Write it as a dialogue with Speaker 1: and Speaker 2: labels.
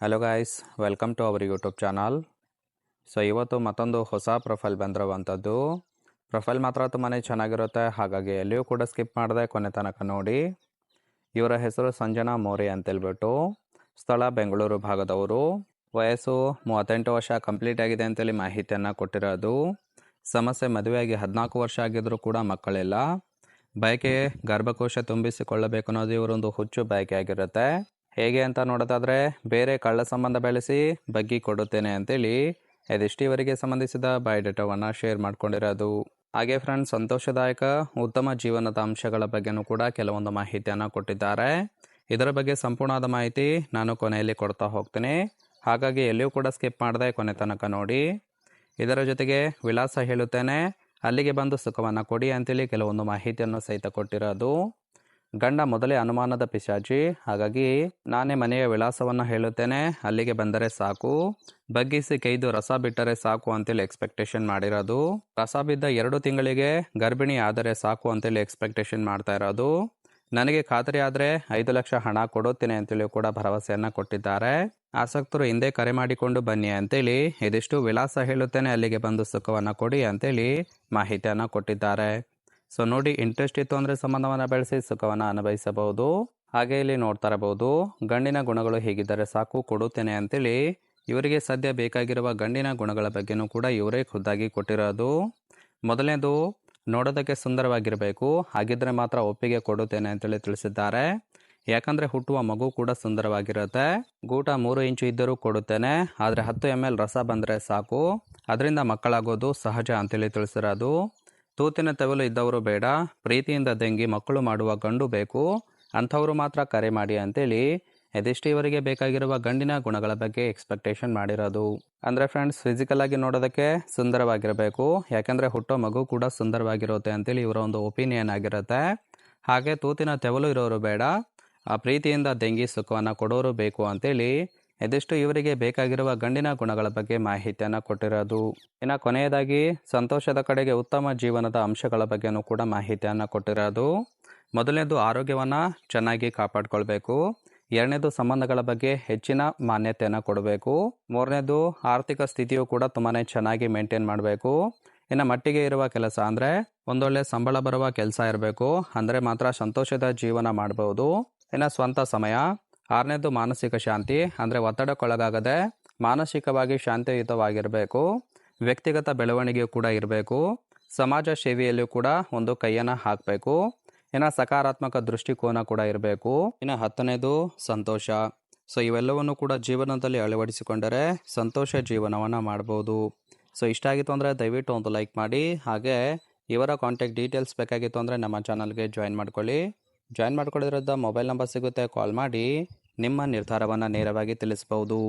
Speaker 1: Hello guys welcome to our YouTube channel so ಇವತ್ತು ಮತ್ತೊಂದು ಹೊಸ ಪ್ರೊಫೈಲ್ ಬಂದಿರುವಂಥದ್ದು. ಪ್ರೊಫೈಲ್ ಮಾತ್ರ ತುಂಬಾ ಚೆನ್ನಾಗಿರುತ್ತೆ. ಹಾಗಾಗಿ ಎಲ್ಲಿಯೂ ಕೂಡ ಸ್ಕಿಪ್ ಮಾಡಿದೆ ಕೊನೆ ತನಕ ನೋಡಿ. ಇವರ ಹೆಸರು ಸಂಜನಾ ಮೋರಿ ಅಂತೇಳ್ಬಿಟ್ಟು ಸ್ಥಳ ಬೆಂಗಳೂರು ಭಾಗದವರು. ವಯಸ್ಸು ಮೂವತ್ತೆಂಟು ವರ್ಷ ಕಂಪ್ಲೀಟ್ ಆಗಿದೆ ಅಂತೇಳಿ ಮಾಹಿತಿಯನ್ನು ಕೊಟ್ಟಿರೋದು. ಸಮಸ್ಯೆ ಮದುವೆಯಾಗಿ ಹದಿನಾಲ್ಕು ವರ್ಷ ಆಗಿದ್ದರೂ ಕೂಡ ಮಕ್ಕಳಿಲ್ಲ. ಬಯಕೆ ಗರ್ಭಕೋಶ ತುಂಬಿಸಿಕೊಳ್ಳಬೇಕು ಅನ್ನೋದು ಇವರೊಂದು ಹುಚ್ಚು ಬಯಕೆ ಆಗಿರುತ್ತೆ. ಹೇಗೆ ಅಂತ ನೋಡೋದಾದರೆ ಬೇರೆ ಕಳ್ಳ ಸಂಬಂಧ ಬೆಳೆಸಿ ಬಗ್ಗಿ ಕೊಡುತ್ತೇನೆ ಅಂತೇಳಿ ಎದಿಷ್ಟಿವರಿಗೆ ಸಂಬಂಧಿಸಿದ ಬಯೋಡೇಟಾವನ್ನು ಶೇರ್ ಮಾಡ್ಕೊಂಡಿರೋದು. ಹಾಗೆ ಫ್ರೆಂಡ್ಸ್, ಸಂತೋಷದಾಯಕ, ಉತ್ತಮ ಜೀವನದ ಅಂಶಗಳ ಬಗ್ಗೆನೂ ಕೂಡ ಕೆಲವೊಂದು ಮಾಹಿತಿಯನ್ನು ಕೊಟ್ಟಿದ್ದಾರೆ. ಇದರ ಬಗ್ಗೆ ಸಂಪೂರ್ಣವಾದ ಮಾಹಿತಿ ನಾನು ಕೊನೆಯಲ್ಲಿ ಕೊಡ್ತಾ ಹೋಗ್ತೀನಿ. ಹಾಗಾಗಿ ಎಲ್ಲಿಯೂ ಕೂಡ ಸ್ಕಿಪ್ ಮಾಡದೆ ಕೊನೆ ತನಕ ನೋಡಿ. ಇದರ ಜೊತೆಗೆ ವಿಳಾಸ ಹೇಳುತ್ತೇನೆ. ಅಲ್ಲಿಗೆ ಬಂದು ಸುಖವನ್ನು ಕೊಡಿ ಅಂತೇಳಿ ಕೆಲವೊಂದು ಮಾಹಿತಿಯನ್ನು ಸಹಿತ ಕೊಟ್ಟಿರೋದು. ಗಂಡ ಮೊದಲೇ ಅನುಮಾನದ ಪಿಶಾಚಿ. ಹಾಗಾಗಿ ನಾನೇ ಮನೆಯ ವಿಳಾಸವನ್ನು ಹೇಳುತ್ತೇನೆ. ಅಲ್ಲಿಗೆ ಬಂದರೆ ಸಾಕು. ಬಗ್ಗಿಸಿ ಕೈದು ರಸ ಬಿಟ್ಟರೆ ಸಾಕು ಅಂತೇಳಿ ಎಕ್ಸ್ಪೆಕ್ಟೇಷನ್ ಮಾಡಿರೋದು. ರಸ ಬಿದ್ದ ಎರಡು ತಿಂಗಳಿಗೆ ಗರ್ಭಿಣಿ ಆದರೆ ಸಾಕು ಅಂತೇಳಿ ಎಕ್ಸ್ಪೆಕ್ಟೇಷನ್ ಮಾಡ್ತಾ ಇರೋದು. ನನಗೆ ಖಾತರಿ ಆದರೆ ಐದು ಲಕ್ಷ ಹಣ ಕೊಡುತ್ತೇನೆ ಅಂತೇಳಿ ಕೂಡ ಭರವಸೆಯನ್ನು ಕೊಟ್ಟಿದ್ದಾರೆ. ಆಸಕ್ತರು ಹಿಂದೆ ಕರೆ ಮಾಡಿಕೊಂಡು ಬನ್ನಿ ಅಂತೇಳಿ ಇದಿಷ್ಟು ವಿಳಾಸ ಹೇಳುತ್ತೇನೆ. ಅಲ್ಲಿಗೆ ಬಂದು ಸುಖವನ್ನು ಕೊಡಿ ಅಂತೇಳಿ ಮಾಹಿತಿಯನ್ನು ಕೊಟ್ಟಿದ್ದಾರೆ. ಸೊ ನೋಡಿ ಇಂಟ್ರೆಸ್ಟ್ ಇತ್ತು ಅಂದರೆ ಸಂಬಂಧವನ್ನು ಬೆಳೆಸಿ, ಸುಖವನ್ನು ಅನುಭವಿಸಬಹುದು. ಹಾಗೆ ಇಲ್ಲಿ ನೋಡ್ತಾ ಇರಬಹುದು, ಗಂಡಿನ ಗುಣಗಳು ಹೇಗಿದ್ದರೆ ಸಾಕು, ಕೊಡುತ್ತೇನೆ ಅಂತೇಳಿ. ಇವರಿಗೆ ಸದ್ಯ ಬೇಕಾಗಿರುವ ಗಂಡಿನ ಗುಣಗಳ ಬಗ್ಗೆನೂ ಕೂಡ ಇವರೇ ಖುದ್ದಾಗಿ ಕೊಟ್ಟಿರೋದು. ಮೊದಲನೇದು, ನೋಡೋದಕ್ಕೆ ಸುಂದರವಾಗಿರಬೇಕು. ಹಾಗಿದ್ರೆ ಮಾತ್ರ ಒಪ್ಪಿಗೆ ಕೊಡುತ್ತೇನೆ ಅಂತೇಳಿ ತಿಳಿಸಿದ್ದಾರೆ. ಯಾಕಂದರೆ ಹುಟ್ಟುವ ಮಗು ಕೂಡ ಸುಂದರವಾಗಿರುತ್ತೆ. ಗೂಟ ಮೂರು ಇಂಚು ಇದ್ದರೂ ಕೊಡುತ್ತೇನೆ. ಆದರೆ ಹತ್ತು ಎಂ ಎಲ್ ರಸ ಬಂದರೆ ಸಾಕು. ಅದರಿಂದ ಮಕ್ಕಳಾಗೋದು ಸಹಜ ಅಂತೇಳಿ ತಿಳಿಸಿರೋದು. ತೂತಿನ ತೆವಲು ಇದ್ದವರು ಬೇಡ, ಪ್ರೀತಿಯಿಂದ ದಂಗಿ ಮಕ್ಕಳು ಮಾಡುವ ಗಂಡು ಬೇಕು, ಅಂಥವರು ಮಾತ್ರ ಕರೆ ಮಾಡಿ ಅಂತೇಳಿ ಇವರಿಗೆ ಬೇಕಾಗಿರುವ ಗಂಡಿನ ಗುಣಗಳ ಬಗ್ಗೆ ಎಕ್ಸ್ಪೆಕ್ಟೇಷನ್ ಮಾಡಿರೋದು. ಅಂದರೆ ಫ್ರೆಂಡ್ಸ್ ಫಿಸಿಕಲ್ ಆಗಿ ನೋಡೋದಕ್ಕೆ ಸುಂದರವಾಗಿರಬೇಕು, ಯಾಕೆಂದರೆ ಹುಟ್ಟೋ ಮಗು ಕೂಡ ಸುಂದರವಾಗಿರುತ್ತೆ ಅಂತೇಳಿ ಇವರ ಒಂದು ಒಪಿನಿಯನ್ ಆಗಿರುತ್ತೆ. ಹಾಗೆ ತೂತಿನ ತೆವಲು ಇರೋರು ಬೇಡ, ಆ ಪ್ರೀತಿಯಿಂದ ದೆಂಗಿ ಸುಖವನ್ನು ಕೊಡೋರು ಬೇಕು ಅಂತೇಳಿ ಇದಿಷ್ಟು ಇವರಿಗೆ ಬೇಕಾಗಿರುವ ಗಂಡಿನ ಗುಣಗಳ ಬಗ್ಗೆ ಮಾಹಿತಿಯನ್ನು ಕೊಟ್ಟಿರೋದು. ಇನ್ನು ಕೊನೆಯದಾಗಿ ಸಂತೋಷದ ಕಡೆಗೆ ಉತ್ತಮ ಜೀವನದ ಅಂಶಗಳ ಬಗ್ಗೆನೂ ಕೂಡ ಮಾಹಿತಿಯನ್ನು ಕೊಟ್ಟಿರೋದು. ಮೊದಲನೇದು ಆರೋಗ್ಯವನ್ನು ಚೆನ್ನಾಗಿ ಕಾಪಾಡಿಕೊಳ್ಬೇಕು. ಎರಡನೇದು ಸಂಬಂಧಗಳ ಬಗ್ಗೆ ಹೆಚ್ಚಿನ ಮಾನ್ಯತೆಯನ್ನು ಕೊಡಬೇಕು. ಮೂರನೇದು ಆರ್ಥಿಕ ಸ್ಥಿತಿಯು ಕೂಡ ತುಂಬಾ ಚೆನ್ನಾಗಿ ಮೇಂಟೈನ್ ಮಾಡಬೇಕು. ಇನ್ನು ಮಟ್ಟಿಗೆ ಇರುವ ಕೆಲಸ ಅಂದರೆ ಒಂದೊಳ್ಳೆ ಸಂಬಳ ಬರುವ ಕೆಲಸ ಇರಬೇಕು. ಅಂದರೆ ಮಾತ್ರ ಸಂತೋಷದ ಜೀವನ ಮಾಡಬಹುದು ಇನ್ನು ಸ್ವಂತ ಸಮಯ. ಆರನೇದು ಮಾನಸಿಕ ಶಾಂತಿ, ಅಂದರೆ ಒತ್ತಡಕ್ಕೊಳಗಾಗದೆ ಮಾನಸಿಕವಾಗಿ ಶಾಂತಿಯುತವಾಗಿರಬೇಕು, ವ್ಯಕ್ತಿಗತ ಬೆಳವಣಿಗೆ ಕೂಡ ಇರಬೇಕು, ಸಮಾಜ ಸೇವೆಯಲ್ಲೂ ಕೂಡ ಒಂದು ಕೈಯನ್ನು ಹಾಕಬೇಕು, ಇನ್ನು ಸಕಾರಾತ್ಮಕ ದೃಷ್ಟಿಕೋನ ಕೂಡ ಇರಬೇಕು. ಇನ್ನು ಹತ್ತನೇದು ಸಂತೋಷ. ಸೊ ಇವೆಲ್ಲವನ್ನು ಕೂಡ ಜೀವನದಲ್ಲಿ ಅಳವಡಿಸಿಕೊಂಡರೆ ಸಂತೋಷ ಜೀವನವನ್ನು ಮಾಡ್ಬೋದು. ಸೊ ಇಷ್ಟ ಆಗಿತ್ತು ಅಂದರೆ ದಯವಿಟ್ಟು ಒಂದು ಲೈಕ್ ಮಾಡಿ, ಹಾಗೆ ಇವರ ಕಾಂಟ್ಯಾಕ್ಟ್ ಡೀಟೇಲ್ಸ್ ಬೇಕಾಗಿತ್ತು ಅಂದರೆ ನಮ್ಮ ಚಾನಲ್ಗೆ ಜಾಯಿನ್ ಮಾಡ್ಕೊಳ್ಳಿ. ಜಾಯಿನ್ ಮಾಡ್ಕೊಳ್ಳೋದ್ರಿಂದ ಮೊಬೈಲ್ ನಂಬರ್ ಸಿಗುತ್ತೆ. ಕಾಲ್ ಮಾಡಿ ನಿಮ್ಮ ನಿರ್ಧಾರವನ್ನು ನೇರವಾಗಿ ತಿಳಿಸ್ಬೋದು.